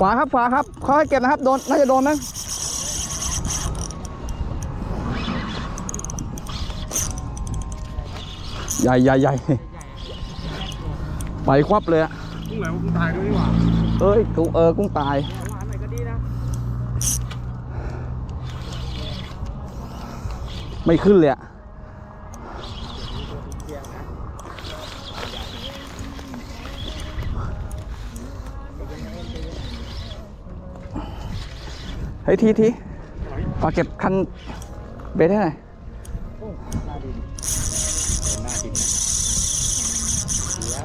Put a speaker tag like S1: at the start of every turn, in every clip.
S1: จะขวาครับขวาครับค่อยๆเก็บนะครับโดนน่าจะโดนมั้งใหญ่ใหญ่ใหญ่ไปควับเลยอะ
S2: กุ้งไหนว่ากุ้งตายด้วยนี่หว่า
S1: เอ้ยกุ้งเออกุ้งตาย
S2: หวานหน่อยก็ดีนะ
S1: ไม่ขึ้นเลยอะ ฮ้ยทีทีฝากเก็บคันเบสให้หน่อย
S2: หน้าดินหน้าดินเดี๋ยว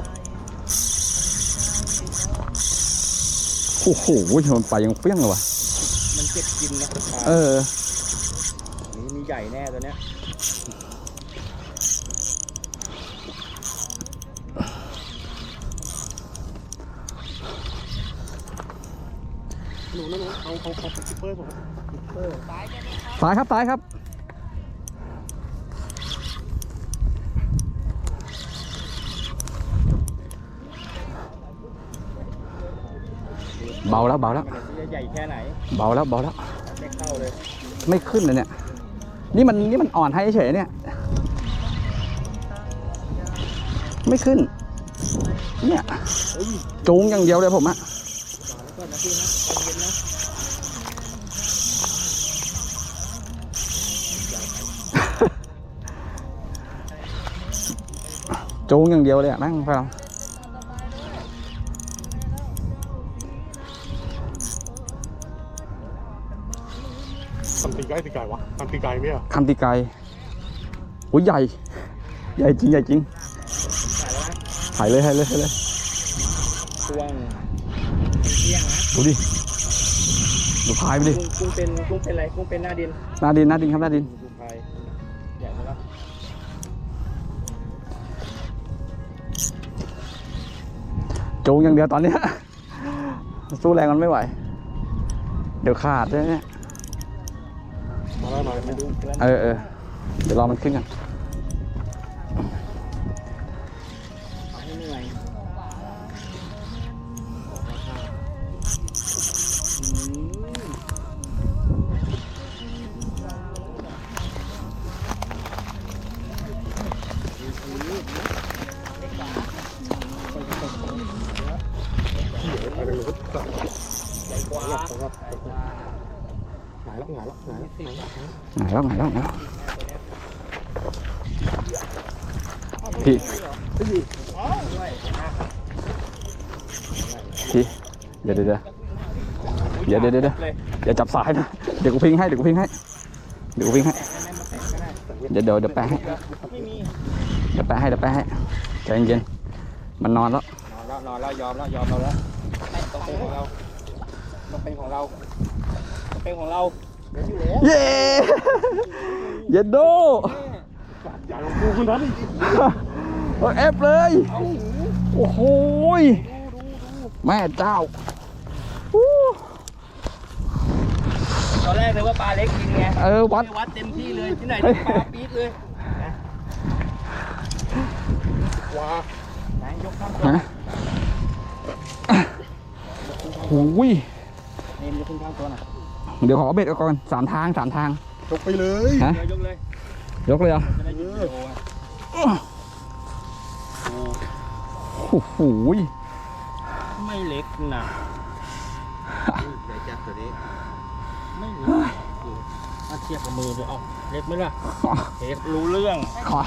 S1: โอ้โหมันไปยังเปี้ยงเลยวะ
S2: มันเก็บกินนะปลา
S1: เออ
S2: นี่มีใหญ่แน่ตัวเนี้ย หนูนะหนูเอาเอาเอาซิปเปอร์ผมซิปเปอร์
S1: ซ้ายครับซ้ายครับเบาแล้วเบาแล้ว
S2: ใหญ่แค่ไหน
S1: เบาแล้วเบาแล้ว
S2: ไม่เข้าเลย
S1: ไม่ขึ้นเลยเนี่ย นี่มันนี่มันอ่อนให้เฉยเนี่ย ไม่ขึ้น เนี่ยจูงอย่างเดียวเลยผมอะ
S2: อนนะพี่นะใจเย็นนะ
S1: จูงอย่างเดียวเลยอะแม่งพวกเรา
S2: ทำตีไก่ตีไก่วะทำตีไก่ไม่อะ
S1: คำตีไกลโอ้ยใหญ่ ใหญ่จริงใหญ่จริงถ่ายเลยถ่ายเลยถ่ายเลย
S2: ช่วงเที่ยงนะ
S1: ดูดิ ดูพายไปดิ
S2: กุ้งกุ้งเป็นกุ้งเป็นอะไรกุ้งเป็นหน้าดิน
S1: หน้าดินหน้าดินครับหน้าดิน
S2: กุ้งพายใหญ่ไหมล่ะ
S1: จูงอย่างเดียวตอนเนี้ย สู้แรงมันไม่ไหว เดี๋ยวขาดด้วยเนี่ย
S2: มาแล้วมาไม่ดูเพื่อน
S1: เออเออเดี๋ยวรอมันขึ้นกัน
S3: แล้วหงายแล้วหงายแล้ว
S1: ไหนแล้วไหนแล้วไหนแล้วพี่พี่เดี๋ยวเดี๋ยวเดี๋ยวเดี๋ยวเดี๋ยวเดี๋ยว
S2: เลย
S1: อย่าจับสายนะเดี๋ยวกูพิงให้เดี๋ยวกูพิงให้เดี๋ยวกูพิงให้เดี๋ยวเดี๋ยวเดี๋ยวแปะให้เดี๋ยวแปะให้เดี๋ยวแปะให้ใจเย็นๆมันนอนแล้ว
S2: นอนแล้วนอนแล้วยอมแล้วยอมเราแล้วต้องเป็นของเราต้องเป็นของเราต้องเป็นของเรา เดี๋ยวอยู่แล้ว
S1: เย้เย็นโด
S3: อย่าลงกูคนนั้นอีก
S1: เอาเอฟเลย โอ้โหยแม่เจ้าอู้
S2: ตอนแรกเลยว่าปลาเล็กกินไง
S1: เออวัด
S2: ไม่วัดเต็มที่เลยที่ไหนได้ปลาปี๊ดเลย
S3: ว้า
S2: ไหนยกข้ามตัว
S1: ฮะโอ้ย
S2: เนมยกขึ้นข้างตัวหน่อย
S1: เดี๋ยวขอเบ็ดก่อนสามทางสามทาง
S3: ยกไปเลย
S1: ฮะ
S2: เดี๋ยวยกเลย
S1: ยกเลยเหรอะ
S2: จะได้ยินวิดีโอไง
S1: โอ้โหย
S2: ไม่เล็กนะ
S3: ใหญ่จัดตัวนี้
S2: ไม่เล็กถ้าเทียบกับมือเลยเอาเล็กไหมล่ะเล็กรู้เรื่อง
S1: ขอ